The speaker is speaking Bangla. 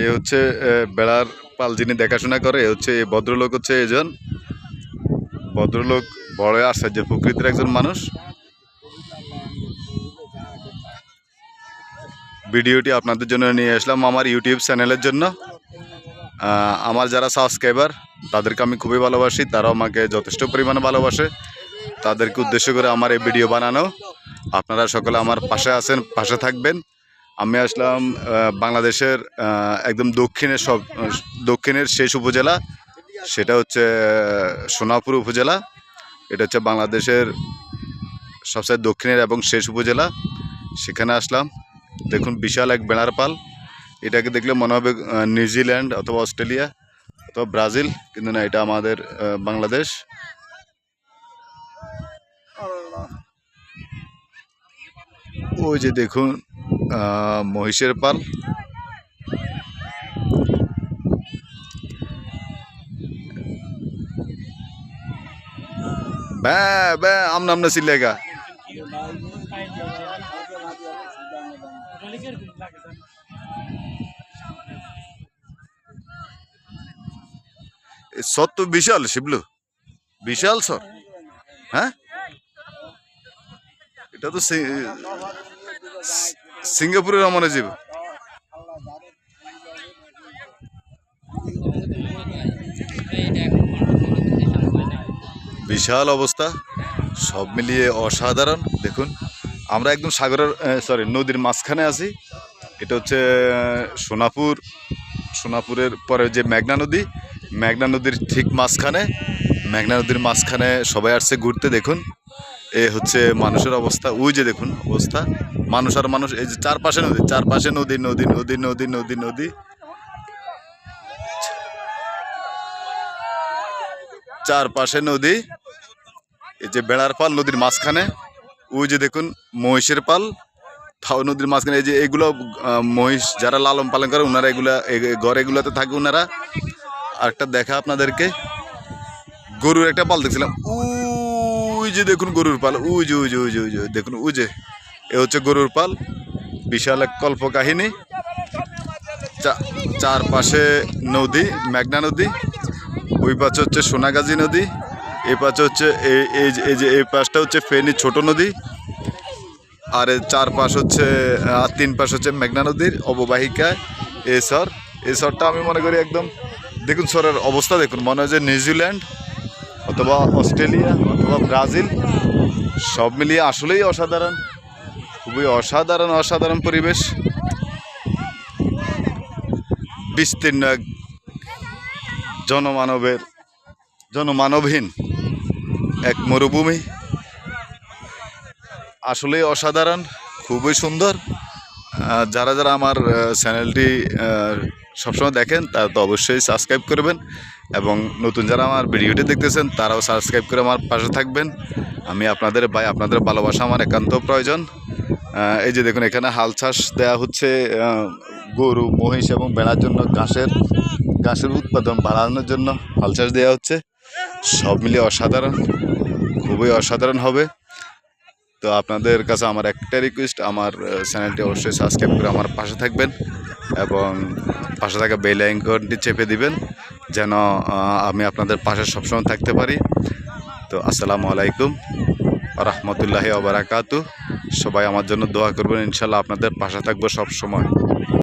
এ হচ্ছে বেড়ার পাল যিনি দেখাশোনা করে হচ্ছে এই ভদ্রলোক হচ্ছে এজন ভদ্রলোক বড় আশ্চর্য প্রকৃতির একজন মানুষ। ভিডিওটি আপনাদের জন্য নিয়ে আসলাম আমার ইউটিউব চ্যানেলের জন্য। আমার যারা সাবস্ক্রাইবার, তাদেরকে আমি খুবই ভালোবাসি, তারাও আমাকে যথেষ্ট পরিমাণে ভালোবাসে। তাদেরকে উদ্দেশ্য করে আমার এই ভিডিও বানানো। আপনারা সকলে আমার পাশে আছেন, পাশে থাকবেন। আমি আসলাম বাংলাদেশের একদম দক্ষিণের সব, দক্ষিণের শেষ উপজেলা। সেটা হচ্ছে সোনাপুর উপজেলা। এটা হচ্ছে বাংলাদেশের সবচেয়ে দক্ষিণের এবং শেষ উপজেলা। সেখানে আসলাম। দেখুন, বিশাল এক বেড়ার পাল। এটাকে দেখলে মনে হবে নিউজিল্যান্ড অথবা অস্ট্রেলিয়া অথবা ব্রাজিল, কিন্তু না, এটা আমাদের বাংলাদেশ। ওই যে দেখুন মহিষের পাল। ব্যা ব্যা আমনা আমনা এ সর তো বিশাল, শিবলু। বিশাল সর। হ্যাঁ? এটা তো সিঙ্গাপুরের মনে জীব বিশাল অবস্থা। সব মিলিয়ে অসাধারণ। দেখুন, আমরা একদম সাগরের সরি নদীর মাঝখানে আছি। এটা হচ্ছে সোনাপুর। সোনাপুরের পরে যে মেঘনা নদী, মেঘনা নদীর ঠিক মাঝখানে। মেঘনা নদীর মাঝখানে সবাই আসছে ঘুরতে, দেখুন। এ হচ্ছে মানুষের অবস্থা। ওই যে দেখুন, অবস্থা। মানুষ আর মানুষ, এই যে চারপাশে নদী চারপাশে নদী নদী নদী নদী নদী নদী। চারপাশে নদী, এই যে বেড়ার পাল নদীর মাঝখানে, ওই যে দেখুন মহিষের পাল তাও নদীর মাঝখানে, এই যে এগুলো মহিষ যারা লালন পালন করে ওনারা এগুলা ঘর এগুলাতে থাকে ওনারা আর একটা দেখা আপনাদেরকে, গরুর একটা পাল দেখছিলাম, ওই যে দেখুন গরুর পাল, ওই যে ওই যে ওই যে ওই যে, দেখুন, ওই যে। এ হচ্ছে গরুর পাল। বিশাল এক কল্প কাহিনী চা- চারপাশে নদী, মেঘনা নদী, ওই পাশে হচ্ছে সোনাগাজী নদী এই পাশে হচ্ছে এই এই যে- এই পাশটা হচ্ছে ফেনি ছোট নদী, আর চার পাশ হচ্ছে, আর তিন পাশ হচ্ছে মেঘনা নদীর অববাহিকায় এ সর এই সরটা আমি মনে করি একদম, দেখুন সরের অবস্থা, দেখুন, মনে হয় যে নিউজিল্যান্ড অথবা অস্ট্রেলিয়া অথবা ব্রাজিল, সব মিলিয়ে আসলেই অসাধারণ। খুবই অসাধারণ অসাধারণ পরিবেশ। বিস্তীর্ণ এক জনমানবের, জনমানবহীন এক মরুভূমি। আসলেই অসাধারণ, খুবই সুন্দর। যারা যারা আমার চ্যানেলটি সবসময় দেখেন, তারা তো অবশ্যই সাবস্ক্রাইব করবেন। এবং নতুন যারা আমার ভিডিওটি দেখতেছেন, তারাও সাবস্ক্রাইব করে আমার পাশে থাকবেন। আমি আপনাদের ভাই, আপনাদের ভালোবাসা, আমার একান্ত প্রয়োজন। এই যে দেখুন, এখানে হাল চাষ দেওয়া হচ্ছে গরু, মহিষ এবং বেড়ার জন্য ঘাসের ঘাসের উৎপাদন বাড়ানোর জন্য হাল চাষ দেওয়া হচ্ছে। সব মিলিয়ে অসাধারণ, খুবই অসাধারণ হবে। তো আপনাদের কাছে আমার একটা রিকোয়েস্ট আমার চ্যানেলটি অবশ্যই সাবস্ক্রাইব করে আমার পাশে থাকবেন এবং পাশে থাকা বেল আইকনটি চেপে দিবেন, যেন আমি আপনাদের পাশে সবসময় থাকতে পারি। তো আসসালামু আলাইকুম রহমতুল্লাহি ওবরাকাতু সবাই আমার জন্য দোয়া করবেন। ইনশাল্লাহ আপনাদের পাশে থাকব সব সময়